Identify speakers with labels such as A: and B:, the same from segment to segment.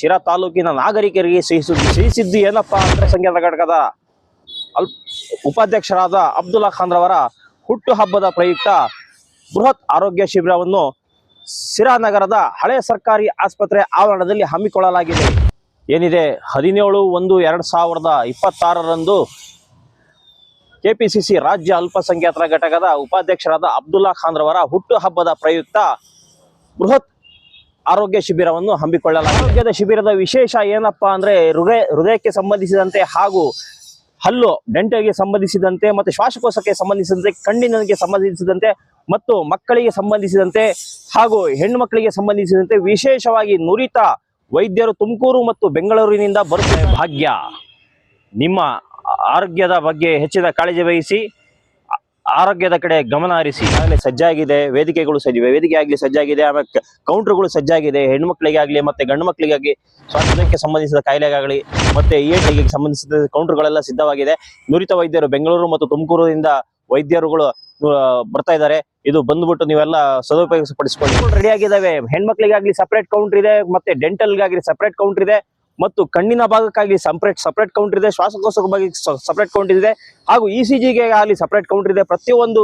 A: ಶಿರಾ ತಾಲೂಕಿನ ನಾಗರಿಕರಿಗೆ ಸಿಹಿ ಸುದ್ದಿ ಏನಪ್ಪ ಅಂದ್ರೆ ಸಂಗೀತ ಘಟಕದ ಉಪಾಧ್ಯಕ್ಷರಾದ ಅಬ್ದುಲ್ಲಾ ಖಾನ್ ರವರ ಹುಟ್ಟು ಹಬ್ಬದ ಪ್ರಯುಕ್ತ ಬೃಹತ್ ಆರೋಗ್ಯ ಶಿಬಿರವನ್ನು ಸಿರಾ ನಗರದ ಹಳೆ ಸರ್ಕಾರಿ ಆಸ್ಪತ್ರೆ ಆವರಣದಲ್ಲಿ ಹಮ್ಮಿಕೊಳ್ಳಲಾಗಿದೆ. ಏನಿದೆ? ಹದಿನೇಳು ಒಂದು ಎರಡ್ ಸಾವಿರದ ಇಪ್ಪತ್ತಾರರಂದು ಕೆಪಿಸಿಸಿ ರಾಜ್ಯ ಅಲ್ಪಸಂಖ್ಯಾತರ ಘಟಕದ ಉಪಾಧ್ಯಕ್ಷರಾದ ಅಬ್ದುಲ್ಲಾ ಖಾನ್ ರವರ ಹುಟ್ಟು ಹಬ್ಬದ ಪ್ರಯುಕ್ತ ಬೃಹತ್ ಆರೋಗ್ಯ ಶಿಬಿರವನ್ನು ಹಮ್ಮಿಕೊಳ್ಳಲಾಗಿದೆ. ಆರೋಗ್ಯದ ಶಿಬಿರದ ವಿಶೇಷ ಏನಪ್ಪಾ ಅಂದ್ರೆ ಹೃದಯ, ಹೃದಯಕ್ಕೆ ಸಂಬಂಧಿಸಿದಂತೆ ಹಾಗೂ ಹಲ್ಲು, ಡೆಂಟಲ್ಗೆ ಸಂಬಂಧಿಸಿದಂತೆ ಮತ್ತು ಶ್ವಾಸಕೋಶಕ್ಕೆ ಸಂಬಂಧಿಸಿದಂತೆ ಕಣ್ಣಿನಗೆ ಸಂಬಂಧಿಸಿದಂತೆ ಮತ್ತು ಮಕ್ಕಳಿಗೆ ಸಂಬಂಧಿಸಿದಂತೆ ಹಾಗೂ ಹೆಣ್ಣು ಮಕ್ಕಳಿಗೆ ಸಂಬಂಧಿಸಿದಂತೆ ವಿಶೇಷವಾಗಿ ನುರಿತ ವೈದ್ಯರು ತುಮಕೂರು ಮತ್ತು ಬೆಂಗಳೂರಿನಿಂದ ಬರುತ್ತೆ ಭಾಗ್ಯ. ನಿಮ್ಮ ಆರೋಗ್ಯದ ಬಗ್ಗೆ ಹೆಚ್ಚಿನ ಕಾಳಜಿ ವಹಿಸಿ. ಆರೋಗ್ಯದ ಕಡೆ ಗಮನ ಹರಿಸಿ, ಆಗಲೇ ಸಜ್ಜಾಗಿದೆ, ವೇದಿಕೆಗಳು ಸಜ್ಜಿವೆ ವೇದಿಕೆ ಆಗಲಿ ಸಜ್ಜಾಗಿದೆ, ಆಮೇಲೆ ಕೌಂಟರ್ಗಳು ಸಜ್ಜಾಗಿದೆ ಹೆಣ್ಮಕ್ಳಿಗೆ ಆಗಲಿ ಮತ್ತೆ ಗಂಡು ಮಕ್ಕಳಿಗಾಗಿ ಸ್ವಾತಂತ್ರ್ಯಕ್ಕೆ ಸಂಬಂಧಿಸಿದ ಕಾಯಿಲೆಗಾಗಲಿ, ಮತ್ತೆ ಇಎನ್ಟಿಗೆ ಸಂಬಂಧಿಸಿದ ಕೌಂಟರ್ಗಳೆಲ್ಲ ಸಿದ್ಧವಾಗಿದೆ. ನುರಿತ ವೈದ್ಯರು ಬೆಂಗಳೂರು ಮತ್ತು ತುಮಕೂರಿನಿಂದ ವೈದ್ಯರುಗಳು ಬರ್ತಾ ಇದ್ದಾರೆ. ಇದು ಬಂದ್ಬಿಟ್ಟು ನೀವೆಲ್ಲ ಸದುಪಯೋಗ ಪಡಿಸಿಕೊಂಡು ರೆಡಿ ಆಗಿದ್ದಾವೆ. ಹೆಣ್ಮಕ್ಳಿಗಾಗ್ಲಿ ಸಪ್ರೇಟ್ ಕೌಂಟರ್ ಇದೆ, ಮತ್ತೆ ಡೆಂಟಲ್ಗಾಗ್ಲಿ ಸಪ್ರೇಟ್ ಕೌಂಟರ್ ಇದೆ. ಮತ್ತು ಕಣ್ಣಿನ ಭಾಗಕ್ಕಾಗಿ ಸಪ್ರೇಟ್ ಸಪ್ರೇಟ್ ಕೌಂಟರ್ ಇದೆ ಶ್ವಾಸಕೋಶ ಬಗ್ಗೆ ಸಪ್ರೇಟ್ ಕೌಂಟರ್ ಇದೆ, ಹಾಗೂ ಇ ಸಿ ಜಿಗೆ ಆಗಲಿ ಸಪ್ರೇಟ್ ಕೌಂಟರ್ ಇದೆ. ಪ್ರತಿಯೊಂದು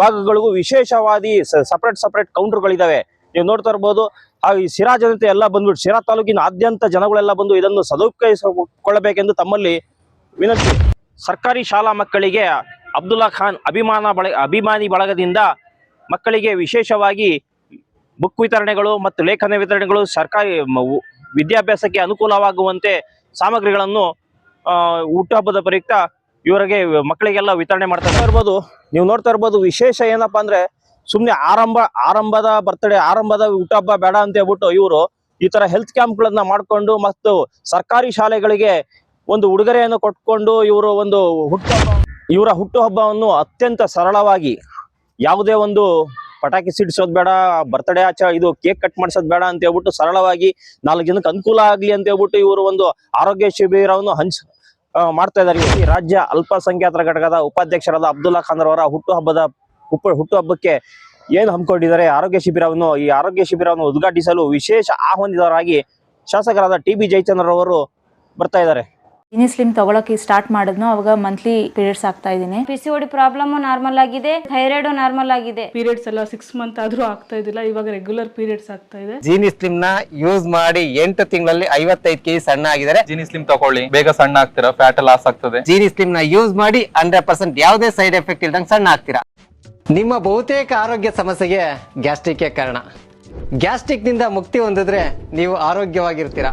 A: ಭಾಗಗಳಿಗೂ ವಿಶೇಷವಾದಿ ಸಪ್ರೇಟ್ ಸಪ್ರೇಟ್ ಕೌಂಟರ್ಗಳಿದ್ದಾವೆ ನೀವು ನೋಡ್ತಾ ಇರ್ಬೋದು. ಹಾಗೂ ಈ ಸಿರಾ ಜನತೆ ಎಲ್ಲ ಬಂದ್ಬಿಟ್ಟು ಸಿರಾ ತಾಲೂಕಿನ ಆದ್ಯಂತ ಜನಗಳೆಲ್ಲ ಬಂದು ಇದನ್ನು ಸದುಪಯೋಗಿಸಿಕೊಳ್ಳಬೇಕೆಂದು ತಮ್ಮಲ್ಲಿ ವಿನಂತಿ. ಸರ್ಕಾರಿ ಶಾಲಾ ಮಕ್ಕಳಿಗೆ ಅಬ್ದುಲ್ಲಾ ಖಾನ್ ಅಭಿಮಾನ ಬಳ ಅಭಿಮಾನಿ ಬಳಗದಿಂದ ಮಕ್ಕಳಿಗೆ ವಿಶೇಷವಾಗಿ ಬುಕ್ ವಿತರಣೆಗಳು ಮತ್ತು ಲೇಖನ ವಿತರಣೆಗಳು ಸರ್ಕಾರಿ ವಿದ್ಯಾಭ್ಯಾಸಕ್ಕೆ ಅನುಕೂಲವಾಗುವಂತೆ ಸಾಮಗ್ರಿಗಳನ್ನು ಹುಟ್ಟುಹಬ್ಬದ ಪ್ರಯುಕ್ತ ಇವರಿಗೆ ಮಕ್ಕಳಿಗೆಲ್ಲ ವಿತರಣೆ ಮಾಡ್ತಾ ಇರ್ಬೋದು ನೀವು ನೋಡ್ತಾ ಇರ್ಬೋದು, ವಿಶೇಷ ಏನಪ್ಪಾ ಅಂದ್ರೆ ಸುಮ್ನೆ ಆರಂಭ, ಆರಂಭದ ಬರ್ತಡೇ ಆರಂಭದ ಹುಟ್ಟುಹಬ್ಬ ಬೇಡ ಅಂತ ಹೇಳ್ಬಿಟ್ಟು ಇವರು ಈ ತರ ಹೆಲ್ತ್ ಕ್ಯಾಂಪ್ ಗಳನ್ನ ಮಾಡಿಕೊಂಡು ಮತ್ತು ಸರ್ಕಾರಿ ಶಾಲೆಗಳಿಗೆ ಒಂದು ಉಡುಗೊರೆಯನ್ನು ಕೊಟ್ಕೊಂಡು ಇವರು ಒಂದು ಹುಟ್ಟುಹಬ್ಬ ಇವರ ಹುಟ್ಟುಹಬ್ಬವನ್ನು ಅತ್ಯಂತ ಸರಳವಾಗಿ ಯಾವುದೇ ಒಂದು ಪಟಾಕಿ ಸಿಡಿಸೋದು ಬೇಡ ಬರ್ತ್ಡೇ ಆಚ ಇದು ಕೇಕ್ ಕಟ್ ಮಾಡಿಸೋದು ಬೇಡ ಅಂತ ಹೇಳ್ಬಿಟ್ಟು ಸರಳವಾಗಿ ನಾಲ್ಕು ಜನಕ್ಕೆ ಅನುಕೂಲ ಆಗ್ಲಿ ಅಂತ ಹೇಳ್ಬಿಟ್ಟು ಇವರು ಒಂದು ಆರೋಗ್ಯ ಶಿಬಿರವನ್ನು ಹಂಚ್ ಮಾಡ್ತಾ ಇದ್ದಾರೆ ಈ ರಾಜ್ಯ ಅಲ್ಪಸಂಖ್ಯಾತರ ಘಟಕದ ಉಪಾಧ್ಯಕ್ಷರಾದ ಅಬ್ದುಲ್ಲಾ ಖಾನ್ ಅವರ ಹುಟ್ಟುಹಬ್ಬದ ಹುಟ್ಟು ಹುಟ್ಟುಹಬ್ಬಕ್ಕೆ ಏನು ಹಮ್ಮಿಕೊಂಡಿದ್ದಾರೆ? ಆರೋಗ್ಯ ಶಿಬಿರವನ್ನು, ಈ ಆರೋಗ್ಯ ಶಿಬಿರವನ್ನು ಉದ್ಘಾಟಿಸಲು ವಿಶೇಷ ಆಹ್ವಾನಿತರಾಗಿ ಶಾಸಕರಾದ ಟಿ ಬಿ ಜಯಚಂದ್ರ ಅವರು ಬರ್ತಾ ಇದ್ದಾರೆ.
B: ಜಿನಿ ಸ್ಲಿಮ್ ತಗೊಳಕ್ಕೆ ಸ್ಟಾರ್ಟ್ ಮಾಡಿದ್ನೋ ಅವಾಗ ಮಂತ್ಲಿ ಪೀರಿಯಡ್ಸ್ ಆಗ್ತಾ ಇದ್ದೀನಿ
C: P C O D problem normal ಆಗಿದೆ ಥೈರಾಯ್ಡ್ ನಾರ್ಮಲ್ ಆಗಿದೆ.
D: ಪೀರಿಯಡ್ಸ್ ಎಲ್ಲ ಸಿಕ್ಸ್ ಮಂತ್ ಆದ್ರೂ ಆಗ್ತಾ ಇದಿಲ್ಲ ಇವಾಗ ರೆಗ್ಯುಲರ್ ಪೀರಿಯಡ್ಸ್ ಆಗ್ತಾ ಇದೆ.
E: ಜೀನಿ ಸ್ಲಿಮ್ನ ಯೂಸ್ ಮಾಡಿ ಎಂಟು ತಿಂಗಳಲ್ಲಿ ಐವತ್ತೈದು ಕೆಜಿ ಸಣ್ಣ ಆಗಿದ್ದಾರೆ.
F: ಜೀನಿ ಸ್ಲಿಮ್ ತಗೊಳ್ಳಿ ಬೇಗ ಸಣ್ಣ ಆಗ್ತೀರಾ ಫ್ಯಾಟ್ ಲಾಸ್ ಆಗ್ತದೆ?
E: ಜೀನಿ ಸ್ಲಿಮ್ನ ಯೂಸ್ ಮಾಡಿ ಹಂಡ್ರೆಡ್ ಪರ್ಸೆಂಟ್ ಯಾವುದೇ ಸೈಡ್ ಎಫೆಕ್ಟ್ ಇಲ್ದಂಗೆ ಸಣ್ಣ ಆಗ್ತೀರಾ? ನಿಮ್ಮ ಬಹುತೇಕ ಆರೋಗ್ಯ ಸಮಸ್ಯೆಗೆ ಗ್ಯಾಸ್ಟ್ರಿಕ್ ಕಾರಣ. ಗ್ಯಾಸ್ಟ್ರಿಕ್ನಿಂದ ಮುಕ್ತಿ ಹೊಂದಿದ್ರೆ ನೀವು ಆರೋಗ್ಯವಾಗಿರ್ತೀರಾ.